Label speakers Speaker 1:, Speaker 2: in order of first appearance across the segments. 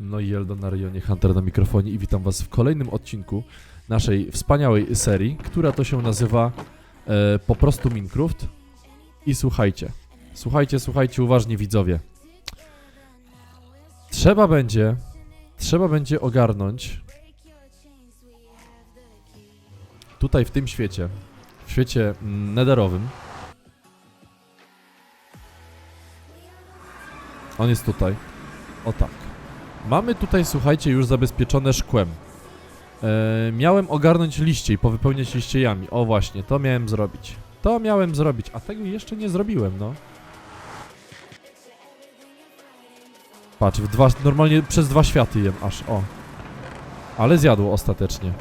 Speaker 1: No i Eldon na rejonie Hunter na mikrofonie i witam was w kolejnym odcinku naszej wspaniałej serii, która to się nazywa e, po prostu Minecraft. I słuchajcie, słuchajcie, słuchajcie uważnie widzowie. Trzeba będzie, trzeba będzie ogarnąć tutaj w tym świecie, w świecie mm, netherowym. On jest tutaj. O tak. Mamy tutaj, słuchajcie, już zabezpieczone szkłem. E, miałem ogarnąć liście i powypełniać liście jami. O właśnie, to miałem zrobić. To miałem zrobić, a tego jeszcze nie zrobiłem, no. Patrz, w dwa, normalnie przez dwa światy jem aż, o. Ale zjadło ostatecznie.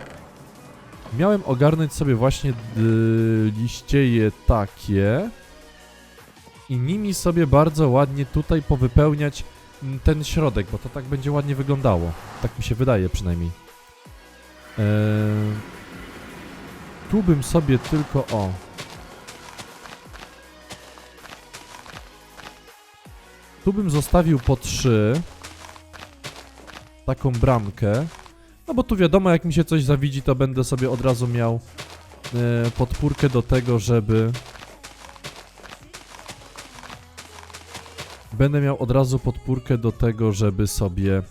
Speaker 1: Miałem ogarnąć sobie właśnie liścieje takie i nimi sobie bardzo ładnie tutaj powypełniać ten środek, bo to tak będzie ładnie wyglądało. Tak mi się wydaje przynajmniej. Eee, tu bym sobie tylko o. Tu bym zostawił po trzy taką bramkę. No bo tu wiadomo, jak mi się coś zawidzi, to będę sobie od razu miał e, podpórkę do tego, żeby będę miał od razu podpórkę do tego, żeby sobie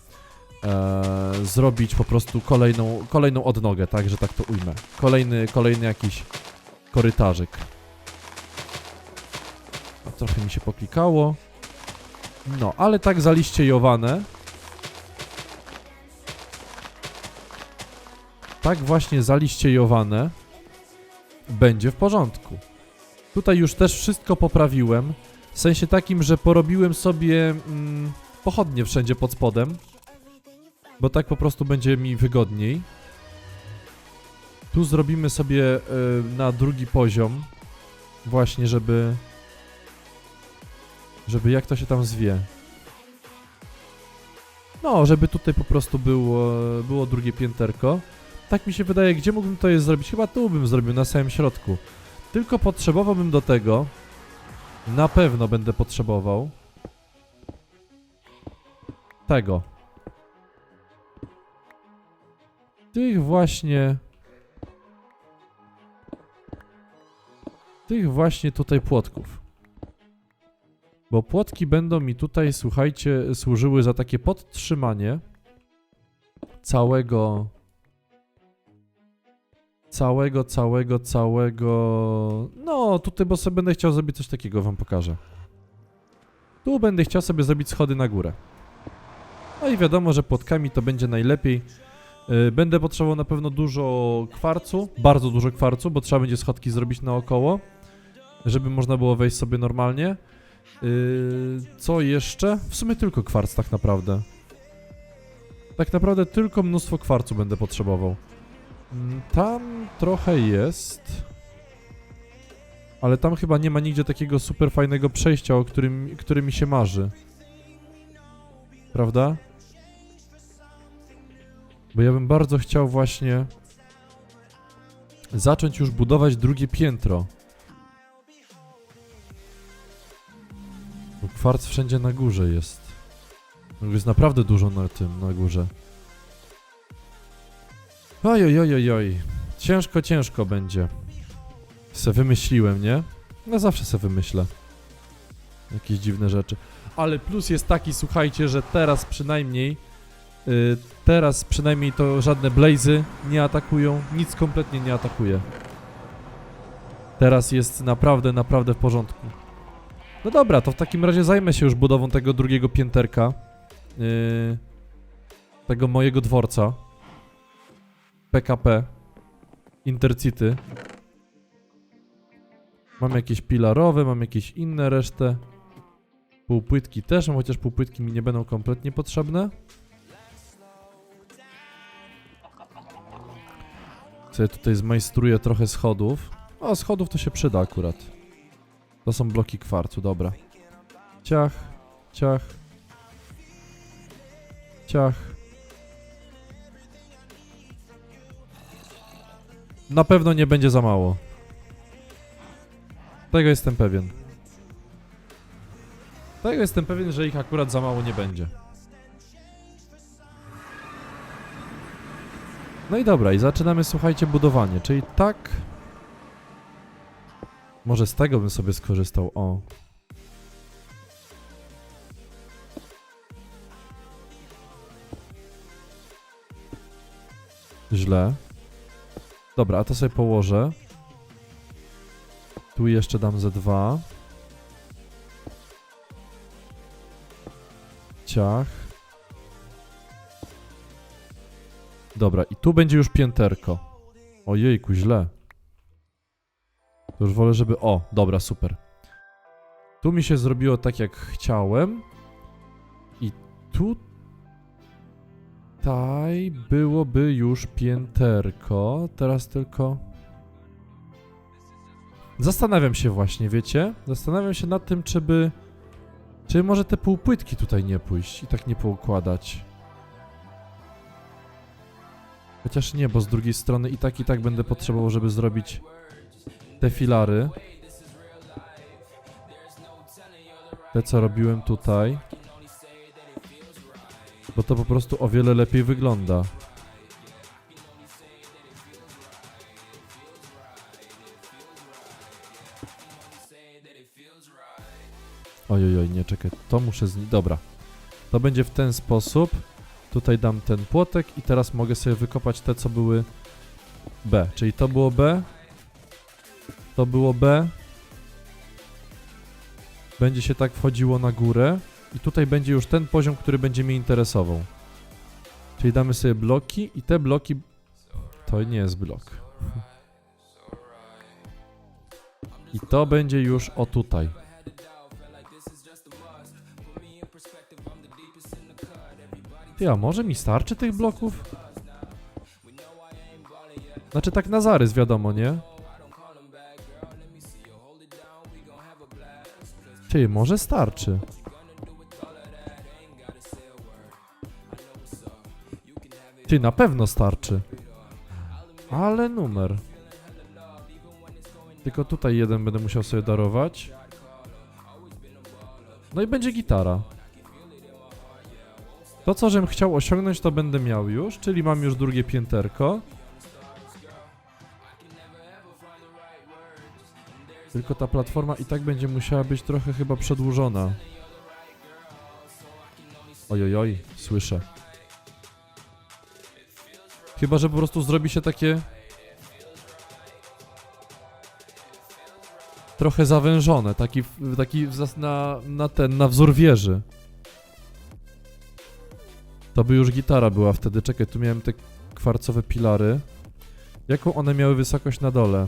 Speaker 1: e, zrobić po prostu kolejną, kolejną odnogę, tak, że tak to ujmę. Kolejny, kolejny jakiś korytarzyk. A trochę mi się poklikało. No, ale tak zaliściejowane. Tak właśnie zaliściejowane będzie w porządku. Tutaj już też wszystko poprawiłem. W sensie takim, że porobiłem sobie mm, pochodnie wszędzie pod spodem. Bo tak po prostu będzie mi wygodniej. Tu zrobimy sobie y, na drugi poziom. Właśnie, żeby... Żeby jak to się tam zwie. No, żeby tutaj po prostu było, było drugie pięterko. Tak mi się wydaje, gdzie mógłbym to je zrobić? Chyba tu bym zrobił, na samym środku. Tylko potrzebowałbym do tego na pewno będę potrzebował tego. Tych właśnie tych właśnie tutaj płotków. Bo płotki będą mi tutaj, słuchajcie, służyły za takie podtrzymanie całego całego, całego, całego... No, tutaj, bo sobie będę chciał zrobić coś takiego, wam pokażę. Tu będę chciał sobie zrobić schody na górę. No i wiadomo, że płotkami to będzie najlepiej. Yy, Będę potrzebował na pewno dużo kwarcu, bardzo dużo kwarcu, bo trzeba będzie schodki zrobić naokoło, żeby można było wejść sobie normalnie. Yy, Co jeszcze? W sumie tylko kwarc tak naprawdę. Tak naprawdę tylko mnóstwo kwarcu będę potrzebował. Mm, Tam trochę jest. Ale tam chyba nie ma nigdzie takiego super fajnego przejścia, o którym, który mi się marzy. Prawda? Bo ja bym bardzo chciał właśnie zacząć już budować drugie piętro. Bo kwarc wszędzie na górze jest. Jest naprawdę dużo na tym, na górze. Oj, oj, oj, oj. Ciężko, ciężko będzie. Se wymyśliłem, nie? No zawsze se wymyślę. Jakieś dziwne rzeczy. Ale plus jest taki, słuchajcie, że teraz przynajmniej y, teraz przynajmniej to żadne blazy nie atakują, nic kompletnie nie atakuje. Teraz jest naprawdę, naprawdę w porządku. No dobra, to w takim razie zajmę się już budową tego drugiego pięterka. Yy, tego mojego dworca. PKP Intercity. Mam jakieś pilarowe, mam jakieś inne resztę. Półpłytki też, chociaż półpłytki mi nie będą kompletnie potrzebne. Sobie tutaj zmajstruję trochę schodów. O, schodów to się przyda akurat. To są bloki kwarcu, dobra. Ciach, ciach. Ciach. Na pewno nie będzie za mało. Tego jestem pewien. Tego jestem pewien, że ich akurat za mało nie będzie. No i dobra, i zaczynamy, słuchajcie, budowanie, czyli tak... Może z tego bym sobie skorzystał, o. Źle. Dobra, a to sobie położę. Tu jeszcze dam ze dwa. Ciach. Dobra, i tu będzie już pięterko. Ojejku, źle. To już wolę, żeby... O, dobra, super. Tu mi się zrobiło tak, jak chciałem. I tutaj byłoby już pięterko. Teraz tylko... Zastanawiam się właśnie, wiecie? Zastanawiam się nad tym, czy by... Czy może te półpłytki tutaj nie pójść i tak nie poukładać. Chociaż nie, bo z drugiej strony i tak i tak będę potrzebował, żeby zrobić te filary. Te, co robiłem tutaj. Bo to po prostu o wiele lepiej wygląda. Ojojoj, nie, czekaj, to muszę zni... Dobra. To będzie w ten sposób. Tutaj dam ten płotek i teraz mogę sobie wykopać te, co były B. Czyli to było B. To było B. Będzie się tak wchodziło na górę. I tutaj będzie już ten poziom, który będzie mnie interesował. Czyli damy sobie bloki i te bloki... To nie jest blok. I to będzie już o tutaj. Ty, a może mi starczy tych bloków? Znaczy tak na zarys, wiadomo, nie? Ty, może starczy. Ty, na pewno starczy. Ale numer. Tylko tutaj jeden będę musiał sobie darować. No i będzie gitara. To, co żem chciał osiągnąć, to będę miał już, czyli mam już drugie pięterko. Tylko ta platforma i tak będzie musiała być trochę chyba przedłużona. Ojojoj, słyszę. Chyba, że po prostu zrobi się takie... Trochę zawężone, taki, taki na, na ten, na wzór wieży. To by już gitara była wtedy. Czekaj, tu miałem te kwarcowe pilary. Jaką one miały wysokość na dole?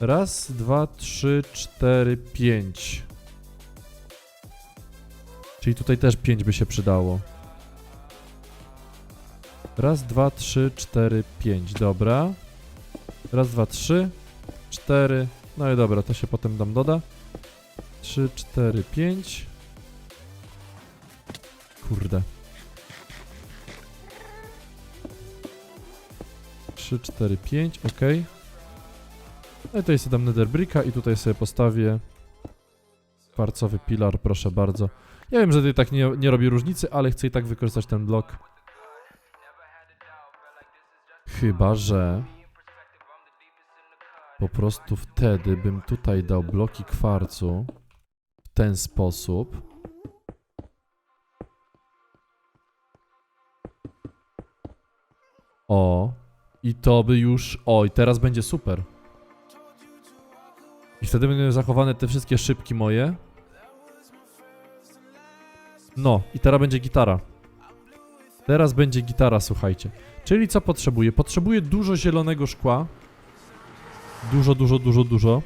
Speaker 1: Raz, dwa, trzy, cztery, pięć. Czyli tutaj też pięć by się przydało. Raz, dwa, trzy, cztery, pięć. Dobra. Raz, dwa, trzy, cztery. No i dobra, to się potem dam doda. Trzy, cztery, pięć. Kurde. 3, 4, 5, ok. No i tutaj sobie dam netherbricka i tutaj sobie postawię kwarcowy pilar, proszę bardzo. Ja wiem, że i tak nie, nie robi różnicy, ale chcę i tak wykorzystać ten blok. Chyba, że po prostu wtedy bym tutaj dał bloki kwarcu w ten sposób. O, i to by już. O, i teraz będzie super. I wtedy będą zachowane te wszystkie szybki moje. No, i teraz będzie gitara. Teraz będzie gitara, słuchajcie. Czyli co potrzebuję? Potrzebuję dużo zielonego szkła. Dużo, dużo, dużo, dużo.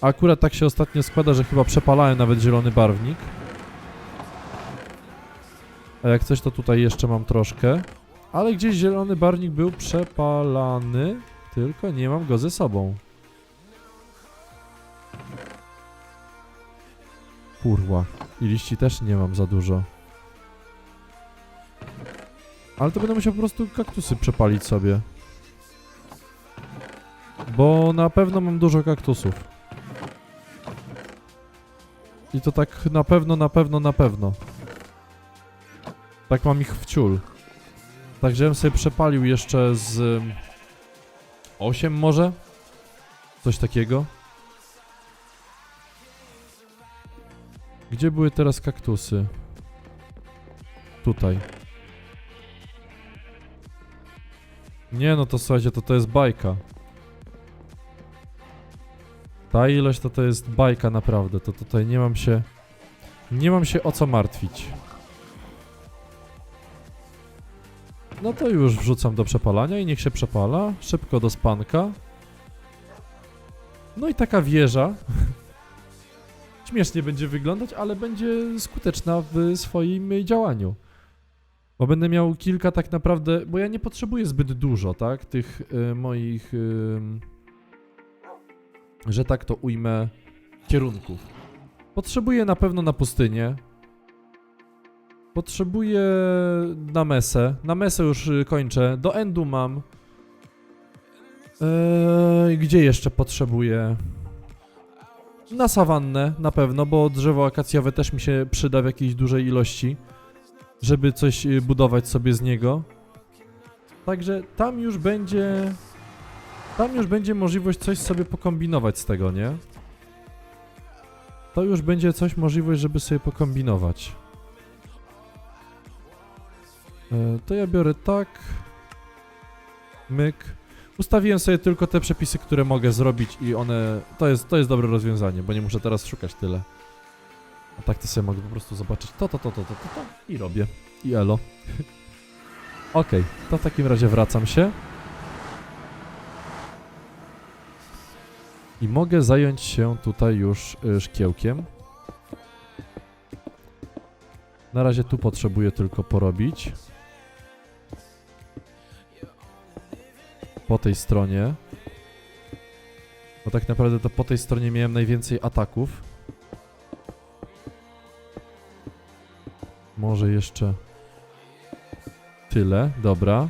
Speaker 1: Akurat tak się ostatnio składa, że chyba przepalałem nawet zielony barwnik. A jak coś, to tutaj jeszcze mam troszkę. Ale gdzieś zielony barwnik był przepalany, tylko nie mam go ze sobą. Kurwa. I liści też nie mam za dużo. Ale to będę musiał po prostu kaktusy przepalić sobie. Bo na pewno mam dużo kaktusów. I to tak na pewno, na pewno, na pewno. Tak mam ich w ciul. Także bym sobie przepalił jeszcze z... ym, 8 może? Coś takiego. Gdzie były teraz kaktusy? Tutaj. Nie no to słuchajcie, to to jest bajka. Ta ilość to to jest bajka naprawdę, to tutaj nie mam się... Nie mam się o co martwić. No to już wrzucam do przepalania i niech się przepala. Szybko do spanka. No i taka wieża. Śmiesznie będzie wyglądać, ale będzie skuteczna w swoim działaniu. Bo będę miał kilka tak naprawdę, bo ja nie potrzebuję zbyt dużo, tak? Tych y, moich, ym, że tak to ujmę, kierunków. Potrzebuję na pewno na pustynię. Potrzebuję na mesę. Na mesę już y, kończę. Do endu mam. Eee, gdzie jeszcze potrzebuję? Na sawannę na pewno, bo drzewo akacjowe też mi się przyda w jakiejś dużej ilości, żeby coś y, budować sobie z niego. Także tam już będzie. Tam już będzie możliwość coś sobie pokombinować z tego, nie? To już będzie coś możliwość, żeby sobie pokombinować. E, To ja biorę tak. Myk. Ustawiłem sobie tylko te przepisy, które mogę zrobić i one... To jest, to jest dobre rozwiązanie, bo nie muszę teraz szukać tyle. A tak to sobie mogę po prostu zobaczyć to, to, to, to, to, to, to i robię. I elo. Okej, to w takim razie wracam się. I mogę zająć się tutaj już y, szkiełkiem. Na razie tu potrzebuję tylko porobić. Po tej stronie. Bo tak naprawdę to po tej stronie miałem najwięcej ataków. Może jeszcze tyle, dobra.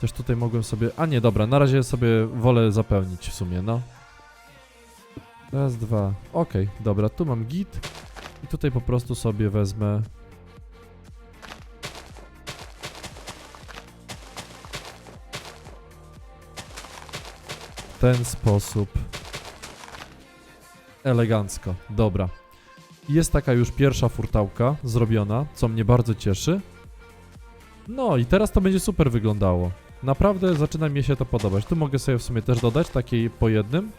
Speaker 1: Też tutaj mogłem sobie... A nie, dobra, na razie sobie wolę zapełnić w sumie, no. Raz, dwa. Okej, dobra, tu mam git. I tutaj po prostu sobie wezmę... W ten sposób. Elegancko, dobra. Jest taka już pierwsza furtałka zrobiona, co mnie bardzo cieszy. No i teraz to będzie super wyglądało. Naprawdę zaczyna mi się to podobać. Tu mogę sobie w sumie też dodać takiej po jednym,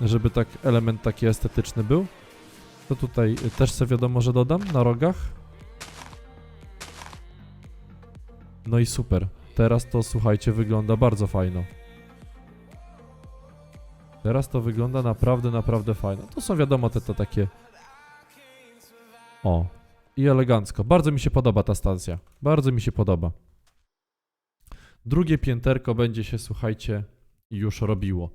Speaker 1: żeby tak element taki estetyczny był. To tutaj też sobie wiadomo, że dodam na rogach. No i super. Teraz to słuchajcie, wygląda bardzo fajno. Teraz to wygląda naprawdę, naprawdę fajno. To są wiadomo te, te takie. O. I elegancko. Bardzo mi się podoba ta stacja. Bardzo mi się podoba. Drugie pięterko będzie się, słuchajcie, już robiło.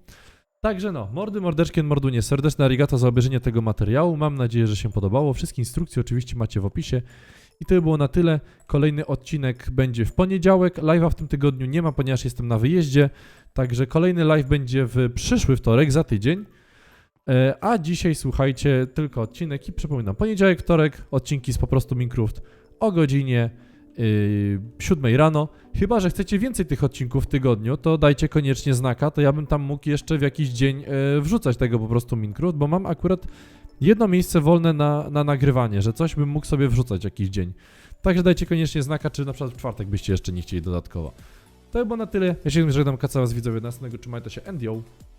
Speaker 1: Także no, mordy, mordeczki, mordunie, serdeczne arigato za obejrzenie tego materiału. Mam nadzieję, że się podobało. Wszystkie instrukcje oczywiście macie w opisie. I to by było na tyle. Kolejny odcinek będzie w poniedziałek. Live'a w tym tygodniu nie ma, ponieważ jestem na wyjeździe. Także kolejny live będzie w przyszły wtorek, za tydzień. E, A dzisiaj słuchajcie, tylko odcinek i przypominam, poniedziałek, wtorek, odcinki z po prostu Minecraft o godzinie yy, 7 rano. Chyba, że chcecie więcej tych odcinków w tygodniu, to dajcie koniecznie znaka, to ja bym tam mógł jeszcze w jakiś dzień e, wrzucać tego po prostu Minecraft, bo mam akurat jedno miejsce wolne na, na nagrywanie, że coś bym mógł sobie wrzucać jakiś dzień. Także dajcie koniecznie znaka, czy na przykład w czwartek byście jeszcze nie chcieli dodatkowo. To by było na tyle. Ja się żegnam, Kaca was widzowie, następnego, trzymajcie się, and.